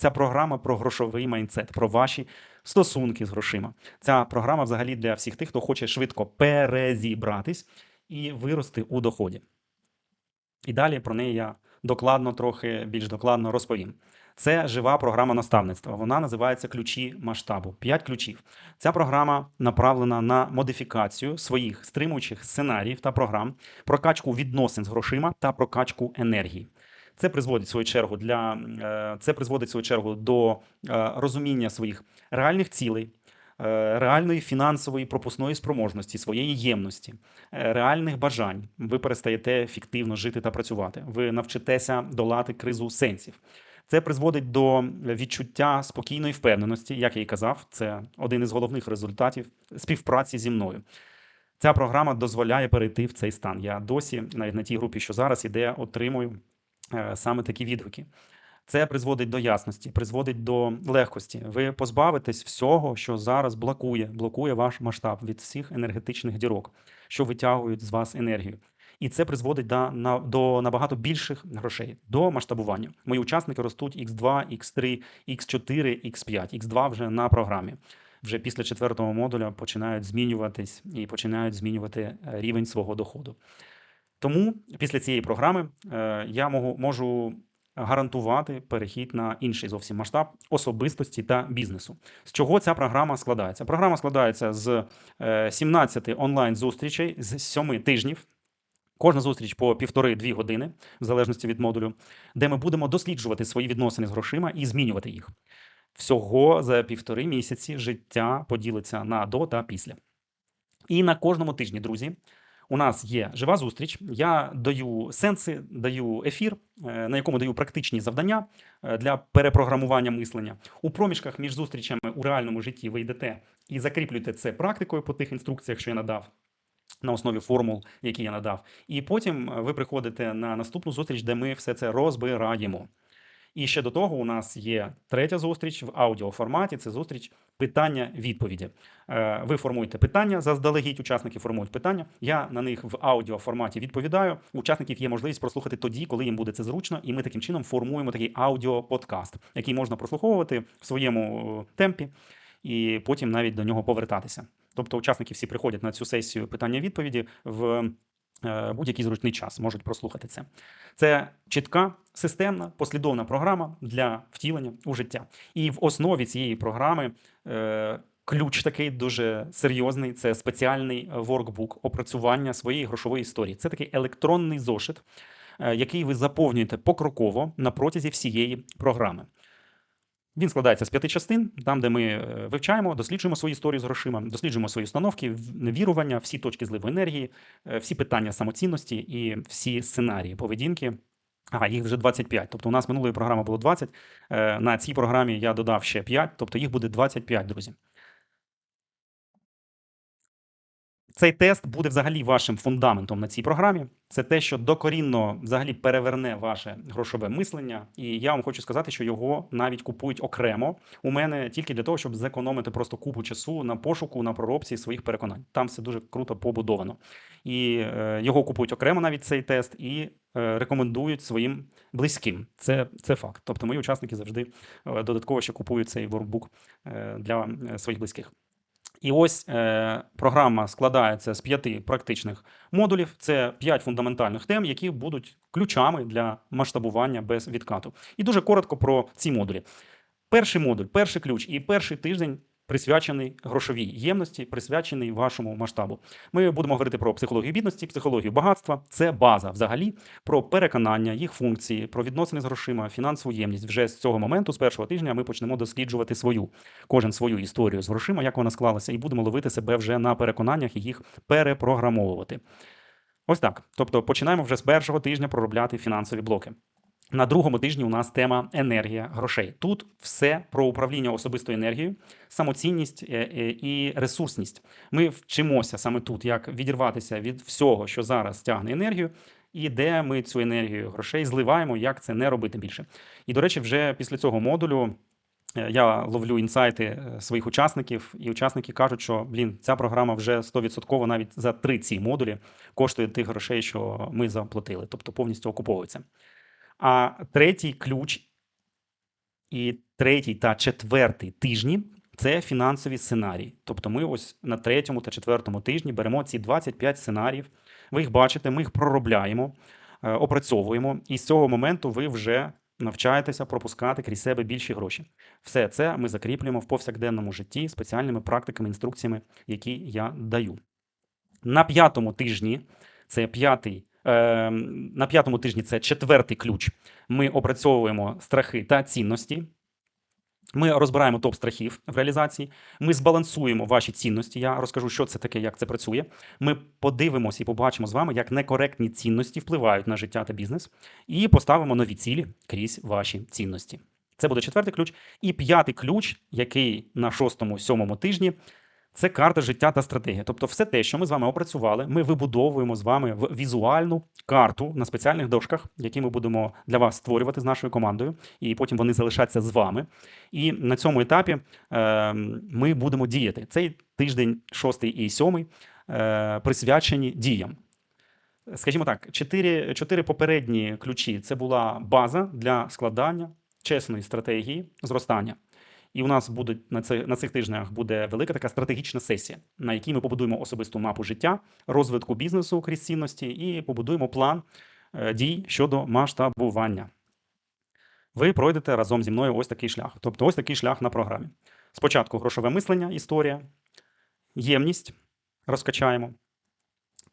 Ця програма про грошовий майндсет, про ваші стосунки з грошима. Ця програма взагалі для всіх тих, хто хоче швидко перезібратись і вирости у доході. І далі про неї я докладно, трохи більш докладно розповім. Це жива програма наставництва. Вона називається Ключі масштабу. П'ять ключів. Ця програма направлена на модифікацію своїх стримуючих сценаріїв та програм, прокачку відносин з грошима та прокачку енергії. Це призводить свою чергу для е, це призводить свою чергу до е, розуміння своїх реальних цілей, е, реальної фінансової пропускної спроможності, своєї ємності, реальних бажань. Ви перестаєте ефективно жити та працювати. Ви навчитеся долати кризу сенсів. Це призводить до відчуття спокійної впевненості, як я і казав, це один із головних результатів співпраці зі мною. Ця програма дозволяє перейти в цей стан. Я досі, навіть на тій групі, що зараз іде, отримую саме такі відгуки. Це призводить до ясності, призводить до легкості. Ви позбавитесь всього, що зараз блокує, блокує ваш масштаб від всіх енергетичних дірок, що витягують з вас енергію. І це призводить до, на, до набагато більших грошей, до масштабування. Мої учасники ростуть X2, X3, X4, X5, X2 вже на програмі. Вже після четвертого модуля починають змінюватись і починають змінювати е, рівень свого доходу. Тому після цієї програми е, я можу, гарантувати перехід на інший зовсім масштаб особистості та бізнесу. З чого ця програма складається? Програма складається з е, 17 онлайн зустрічей з 7 тижнів. Кожна зустріч по півтори-дві години, в залежності від модулю, де ми будемо досліджувати свої відносини з грошима і змінювати їх. Всього за півтори місяці життя поділиться на до та після. І на кожному тижні, друзі, у нас є жива зустріч. Я даю сенси, даю ефір, е, на якому даю практичні завдання е, для перепрограмування мислення. У проміжках між зустрічами у реальному житті ви йдете і закріплюєте це практикою по тих інструкціях, що я надав на основі формул, які я надав. І потім е, ви приходите на наступну зустріч, де ми все це розбираємо. І ще до того у нас є третя зустріч в аудіоформаті. Це зустріч питання-відповіді. Е, Ви формуєте питання заздалегідь, учасники формують питання. Я на них в аудіоформаті відповідаю. Учасників є можливість прослухати тоді, коли їм буде це зручно, і ми таким чином формуємо такий аудіоподкаст, який можна прослуховувати в своєму е, темпі, і потім навіть до нього повертатися. Тобто учасники всі приходять на цю сесію питання-відповіді в будь-який зручний час, можуть прослухати це. Це чітка, системна, послідовна програма для втілення у життя. І в основі цієї програми е, ключ такий дуже серйозний це спеціальний воркбук опрацювання своєї грошової історії. Це такий електронний зошит, е, який ви заповнюєте покроково на протязі всієї програми. Він складається з п'яти частин, там, де ми е, вивчаємо, досліджуємо свою історію з грошима, досліджуємо свої установки, вірування, всі точки зливу енергії, е, всі питання самоцінності і всі сценарії поведінки. А їх вже 25. Тобто у нас минулої програми було 20. е, На цій програмі я додав ще 5, тобто їх буде 25, друзі. Цей тест буде взагалі вашим фундаментом на цій програмі. Це те, що докорінно взагалі переверне ваше грошове мислення. І я вам хочу сказати, що його навіть купують окремо у мене тільки для того, щоб зекономити просто купу часу на пошуку, на проробці своїх переконань. Там все дуже круто побудовано. І е, його купують окремо навіть цей тест і е, рекомендують своїм близьким. Це, це факт. Тобто мої учасники завжди е, додатково ще купують цей воркбук е, для е, своїх близьких. І ось е, програма складається з п'яти практичних модулів. Це п'ять фундаментальних тем, які будуть ключами для масштабування без відкату. І дуже коротко про ці модулі. Перший модуль, перший ключ і перший тиждень присвячений грошовій ємності, присвячений вашому масштабу. Ми будемо говорити про психологію бідності, психологію багатства. Це база взагалі про переконання, їх функції, про відносини з грошима, фінансову ємність. Вже з цього моменту, з першого тижня, ми почнемо досліджувати свою, кожен свою історію з грошима, як вона склалася, і будемо ловити себе вже на переконаннях і їх перепрограмовувати. Ось так. Тобто починаємо вже з першого тижня проробляти фінансові блоки. На другому тижні у нас тема енергія грошей. Тут все про управління особистою енергією, самоцінність е, е, і ресурсність. Ми вчимося саме тут, як відірватися від всього, що зараз тягне енергію, і де ми цю енергію грошей зливаємо, як це не робити більше. І, до речі, вже після цього модулю. е, Я ловлю інсайти своїх учасників, і учасники кажуть, що блін, ця програма вже 100% навіть за три ці модулі коштує тих грошей, що ми заплатили, тобто повністю окуповується. А третій ключ І третій та четвертий тижні це фінансові сценарії. Тобто ми ось на третьому та четвертому тижні беремо ці 25 сценаріїв. Ви їх бачите, ми їх проробляємо, е, опрацьовуємо, і з цього моменту ви вже навчаєтеся пропускати крізь себе більші гроші. Все це ми закріплюємо в повсякденному житті спеціальними практиками, інструкціями, які я даю. На п'ятому тижні це п'ятий. Е, На п'ятому тижні це четвертий ключ. Ми опрацьовуємо страхи та цінності. Ми розбираємо топ страхів в реалізації. Ми збалансуємо ваші цінності. Я розкажу, що це таке, як це працює. Ми подивимося і побачимо з вами, як некоректні цінності впливають на життя та бізнес, і поставимо нові цілі крізь ваші цінності. Це буде четвертий ключ. І п'ятий ключ, який на шостому, сьомому тижні, це карта життя та стратегія. Тобто, все те, що ми з вами опрацювали, ми вибудовуємо з вами в візуальну карту на спеціальних дошках, які ми будемо для вас створювати з нашою командою, і потім вони залишаться з вами. І на цьому етапі е, ми будемо діяти. Цей тиждень, шостий і сьомий, е, присвячені діям. Скажімо так, чотири, чотири попередні ключі це була база для складання чесної стратегії зростання. І у нас будуть на це на цих тижнях буде велика така стратегічна сесія, на якій ми побудуємо особисту мапу життя, розвитку бізнесу крізь цінності і побудуємо план е, дій щодо масштабування. Ви пройдете разом зі мною ось такий шлях. Тобто, ось такий шлях на програмі. Спочатку грошове мислення, історія, ємність розкачаємо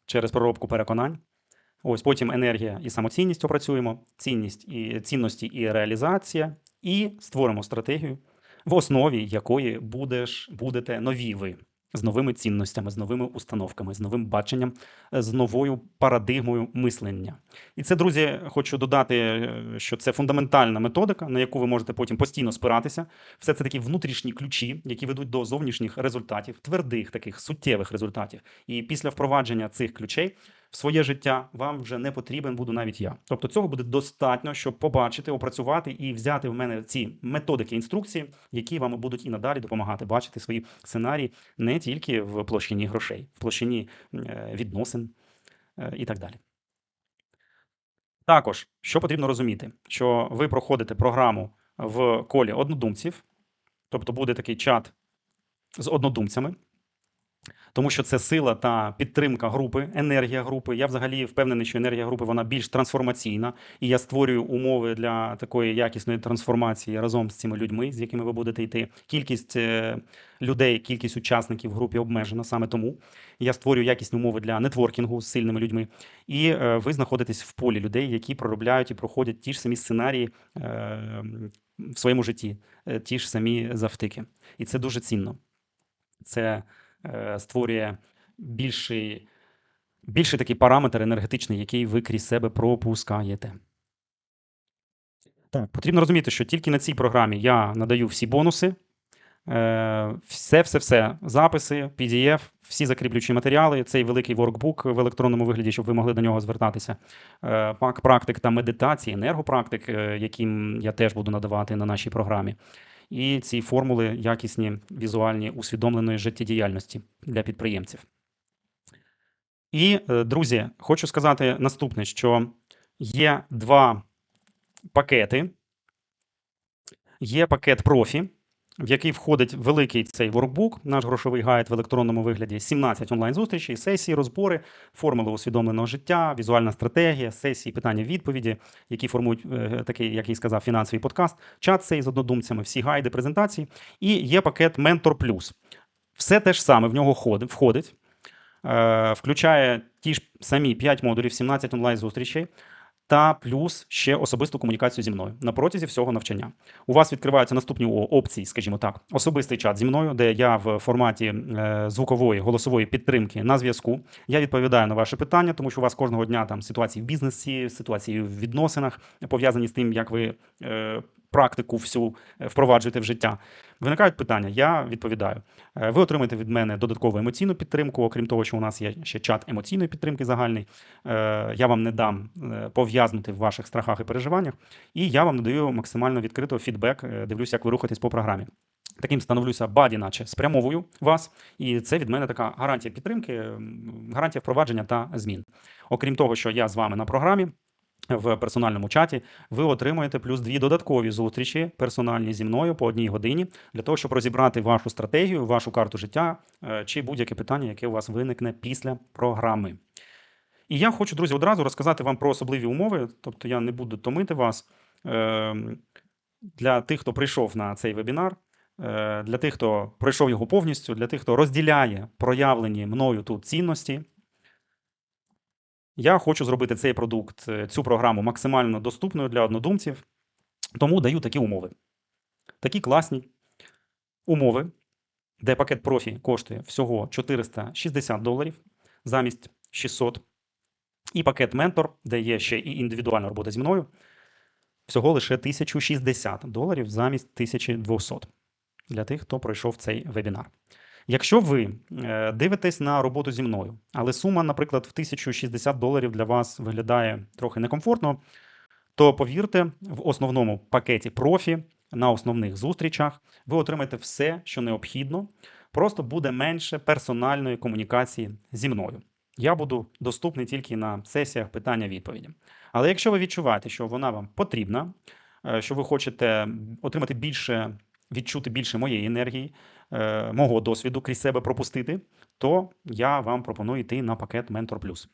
через проробку переконань. Ось потім енергія і самоцінність опрацюємо, цінність і цінності і реалізація, і створимо стратегію, в основі якої будеш, будете нові ви з новими цінностями, з новими установками, з новим баченням, е, з новою парадигмою мислення. І це, друзі, хочу додати, е, що це фундаментальна методика, на яку ви можете потім постійно спиратися. Все це такі внутрішні ключі, які ведуть до зовнішніх результатів, твердих таких суттєвих результатів. І після впровадження цих ключей в своє життя вам вже не потрібен буду навіть я. Тобто цього буде достатньо, щоб побачити, опрацювати і взяти в мене ці методики, інструкції, які вам будуть і надалі допомагати бачити свої сценарії не тільки в площині грошей, в площині е, відносин е, і так далі. Також, що потрібно розуміти, що ви проходите програму в колі однодумців, тобто буде такий чат з однодумцями, тому що це сила та підтримка групи, енергія групи. Я взагалі впевнений, що енергія групи вона більш трансформаційна, і я створюю умови для такої якісної трансформації разом з цими людьми, з якими ви будете йти. Кількість е, людей, кількість учасників в групі обмежена саме тому. Я створюю якісні умови для нетворкінгу з сильними людьми. І е, ви знаходитесь в полі людей, які проробляють і проходять ті ж самі сценарії е, в своєму житті, ті ж самі завтики. І це дуже цінно. Це створює більший, більший такий параметр енергетичний, який ви крізь себе пропускаєте. Так, потрібно розуміти, що тільки на цій програмі я надаю всі бонуси, е, все, все, все, записи, PDF, всі закріплюючі матеріали, цей великий воркбук в електронному вигляді, щоб ви могли до нього звертатися. Е, Пак практик та медитації, енергопрактик, е, яким я теж буду надавати на нашій програмі. І ці формули якісні, візуальні, усвідомленої життєдіяльності для підприємців. І, е, друзі, хочу сказати наступне: що є два пакети. Є пакет профі, в який входить великий цей воркбук, наш грошовий гайд в електронному вигляді, 17 онлайн-зустрічей, сесії, розбори, формули усвідомленого життя, візуальна стратегія, сесії, питання-відповіді, які формують е, такий, як я сказав, фінансовий подкаст, чат цей з однодумцями, всі гайди, презентації. І є пакет Ментор Плюс. Все те ж саме в нього ходить- входить, е, включає ті ж самі 5 модулів, 17 онлайн-зустрічей. Та плюс ще особисту комунікацію зі мною на протязі всього навчання. У вас відкриваються наступні опції, скажімо так, особистий чат зі мною, де я в форматі е, звукової голосової підтримки на зв'язку. Я відповідаю на ваші питання, тому що у вас кожного дня там ситуації в бізнесі, ситуації в відносинах пов'язані з тим, як ви е, практику всю е, впроваджуєте в життя. Виникають питання, я відповідаю. Е, Ви отримаєте від мене додаткову емоційну підтримку, окрім того, що у нас є ще чат емоційної підтримки загальний. Е, Я вам не дам е, пов'язнути в ваших страхах і переживаннях, і я вам надаю максимально відкрито фідбек. Дивлюся, як ви рухаєтесь по програмі. Таким становлюся баді, наче спрямовую вас, і це від мене така гарантія підтримки, гарантія впровадження та змін. Окрім того, що я з вами на програмі. В персональному чаті, ви отримуєте плюс дві додаткові зустрічі персональні зі мною по одній годині для того, щоб розібрати вашу стратегію, вашу карту життя е, чи будь-яке питання, яке у вас виникне після програми. І я хочу, друзі, одразу розказати вам про особливі умови, тобто я не буду томити вас. Ем, Для тих, хто прийшов на цей вебінар, е, для тих, хто пройшов його повністю, для тих, хто розділяє проявлені мною тут цінності. Я хочу зробити цей продукт, е, цю програму максимально доступною для однодумців, тому даю такі умови. Такі класні умови, де пакет профі коштує всього 460 доларів замість 600. І пакет ментор, де є ще і індивідуальна робота зі мною, всього лише 1060 доларів замість 1200 для тих, хто пройшов цей вебінар. Якщо ви е, дивитесь на роботу зі мною, але сума, наприклад, в 1060 доларів для вас виглядає трохи некомфортно, то повірте, в основному пакеті профі на основних зустрічах ви отримаєте все, що необхідно. Просто буде менше персональної комунікації зі мною. Я буду доступний тільки на сесіях питання-відповіді. Але якщо ви відчуваєте, що вона вам потрібна, е, що ви хочете отримати більше, відчути більше моєї енергії, е, мого досвіду крізь себе пропустити, то я вам пропоную йти на пакет Ментор Plus.